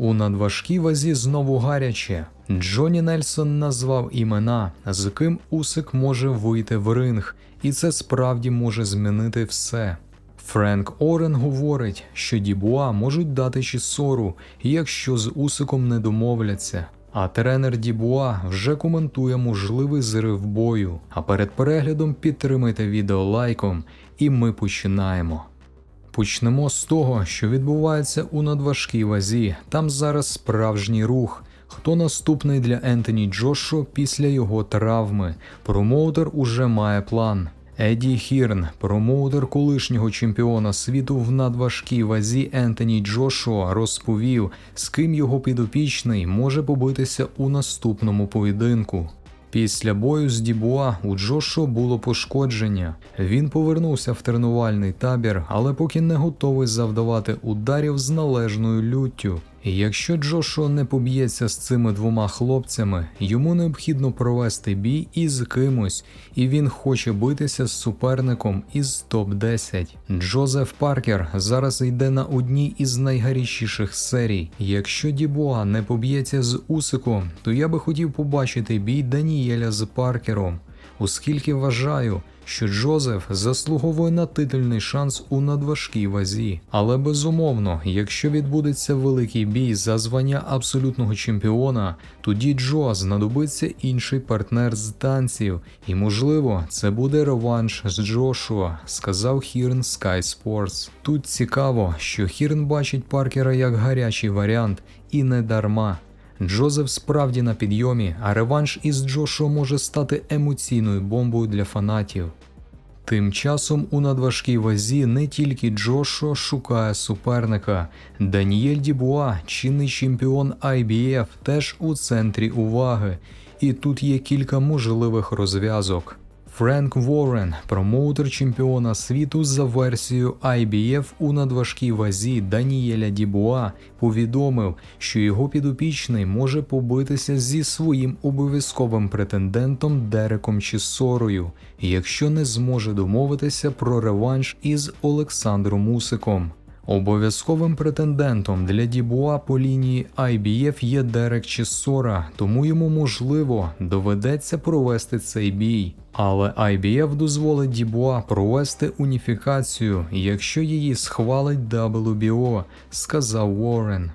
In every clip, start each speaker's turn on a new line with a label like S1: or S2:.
S1: У надважкій вазі знову гаряче. Джоні Нельсон назвав імена, з ким Усик може вийти в ринг, і це справді може змінити все. Френк Орен говорить, що Дібуа можуть дати Чісору, якщо з Усиком не домовляться. А тренер Дібуа вже коментує можливий зрив бою. А перед переглядом підтримайте відео лайком, і ми починаємо. Почнемо з того, що відбувається у надважкій вазі. Там зараз справжній рух. Хто наступний для Ентоні Джошо після його травми? Промоутер уже має план. Еді Хірн, промоутер колишнього чемпіона світу в надважкій вазі Ентоні Джошуа, розповів, з ким його підопічний може побитися у наступному поєдинку. Після бою з Дібуа у Джошо було пошкодження. Він повернувся в тренувальний табір, але поки не готовий завдавати ударів з належною люттю. Якщо Джошо не поб'ється з цими двома хлопцями, йому необхідно провести бій із кимось, і він хоче битися з суперником із топ-10. Джозеф Паркер зараз йде на одній із найгарячіших серій. Якщо Дібуа не поб'ється з Усиком, то я би хотів побачити бій Даніеля з Паркером, оскільки вважаю, що Джозеф заслуговує на титульний шанс у надважкій вазі. Але безумовно, якщо відбудеться великий бій за звання абсолютного чемпіона, тоді Джо знадобиться інший партнер з танців, і можливо, це буде реванш з Джошуа, сказав Хірн Sky Sports. Тут цікаво, що Хірн бачить Паркера як гарячий варіант, і не дарма. Джозеф справді на підйомі, а реванш із Джошо може стати емоційною бомбою для фанатів. Тим часом у надважкій вазі не тільки Джошо шукає суперника. Даніель Дібуа, чинний чемпіон IBF, теж у центрі уваги. І тут є кілька можливих розв'язок. Френк Ворен, промоутер чемпіона світу за версією IBF у надважкій вазі Даніеля Дібуа, повідомив, що його підопічний може побитися зі своїм обов'язковим претендентом Дереком Чісорою, якщо не зможе домовитися про реванш із Олександром Усиком. Обов'язковим претендентом для Дібуа по лінії IBF є Дерек Чесора, тому йому можливо доведеться провести цей бій. Але IBF дозволить Дібуа провести уніфікацію, якщо її схвалить WBO, сказав Уоррен.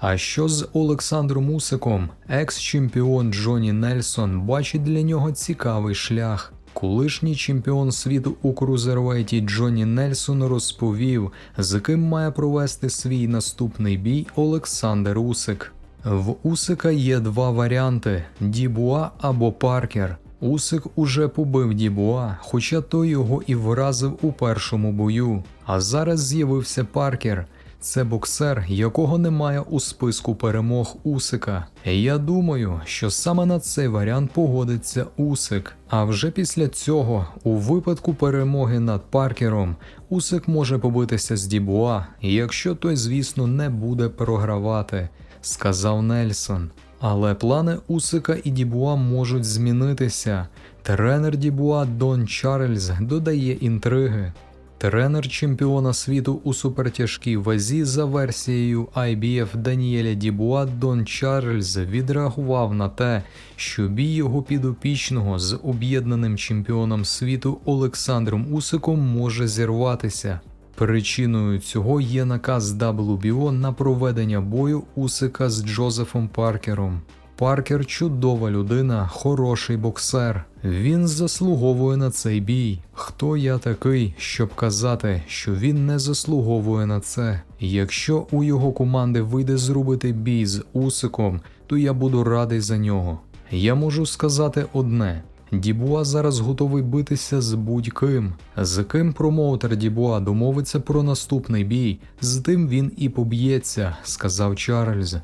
S1: А що з Олександром Усиком? Екс-чемпіон Джоні Нельсон бачить для нього цікавий шлях. Колишній чемпіон світу у крузервейті Джонні Нельсон розповів, з ким має провести свій наступний бій Олександр Усик. В Усика є два варіанти: Дібуа або Паркер. Усик уже побив Дібуа, хоча той його і вразив у першому бою. А зараз з'явився Паркер. Це боксер, якого немає у списку перемог Усика. Я думаю, що саме на цей варіант погодиться Усик. А вже після цього, у випадку перемоги над Паркером, Усик може побитися з Дібуа, якщо той, звісно, не буде програвати, сказав Нельсон. Але плани Усика і Дібуа можуть змінитися. Тренер Дібуа Дон Чарльз додає інтриги. Тренер чемпіона світу у супертяжкій вазі за версією IBF Даніеля Дібуа Дон Чарльз відреагував на те, що бій його підопічного з об'єднаним чемпіоном світу Олександром Усиком може зірватися. Причиною цього є наказ WBO на проведення бою Усика з Джозефом Паркером. Паркер чудова людина, хороший боксер. Він заслуговує на цей бій. Хто я такий, щоб казати, що він не заслуговує на це? Якщо у його команди вийде зробити бій з Усиком, то я буду радий за нього. Я можу сказати одне. Дібуа зараз готовий битися з будь-ким. З ким промоутер Дібуа домовиться про наступний бій, з тим він і поб'ється, сказав Чарльз.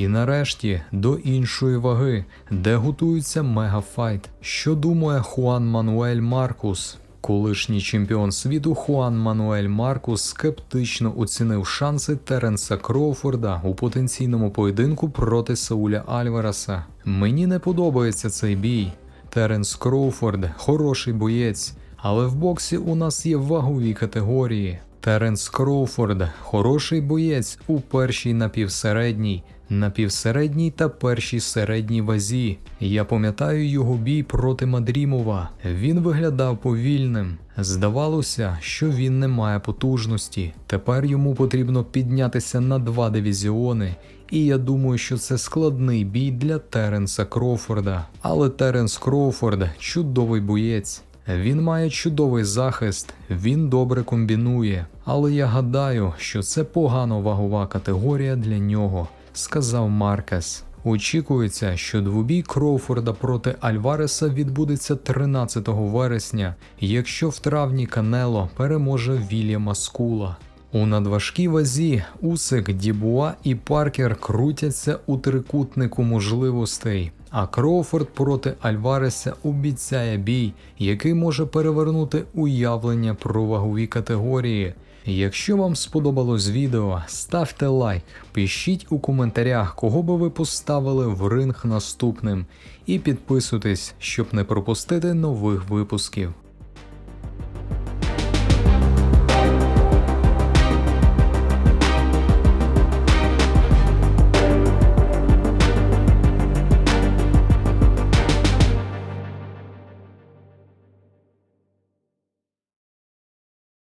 S1: І нарешті до іншої ваги, де готується мегафайт. Що думає Хуан Мануель Маркус? Колишній чемпіон світу Хуан Мануель Маркус скептично оцінив шанси Теренса Кроуфорда у потенційному поєдинку проти Сауля Альвареса. Мені не подобається цей бій. Теренс Кроуфорд хороший боєць, але в боксі у нас є вагові категорії. Теренс Кроуфорд хороший боєць у першій напівсередній, напівсередній та першій середній вазі. Я пам'ятаю його бій проти Мадрімова. Він виглядав повільним. Здавалося, що він не має потужності. Тепер йому потрібно піднятися на два дивізіони. І я думаю, що це складний бій для Теренса Кроуфорда. Але Теренс Кроуфорд чудовий боєць. Він має чудовий захист, він добре комбінує. Але я гадаю, що це погано вагова категорія для нього, сказав Маркес. Очікується, що двобій Кроуфорда проти Альвареса відбудеться 13 вересня, якщо в травні Канело переможе Вільяма Скула. У надважкій вазі Усик, Дібуа і Паркер крутяться у трикутнику можливостей. А Кроуфорд проти Альвареса обіцяє бій, який може перевернути уявлення про вагові категорії. Якщо вам сподобалось відео, ставте лайк, пишіть у коментарях, кого би ви поставили в ринг наступним, і підписуйтесь, щоб не пропустити нових випусків.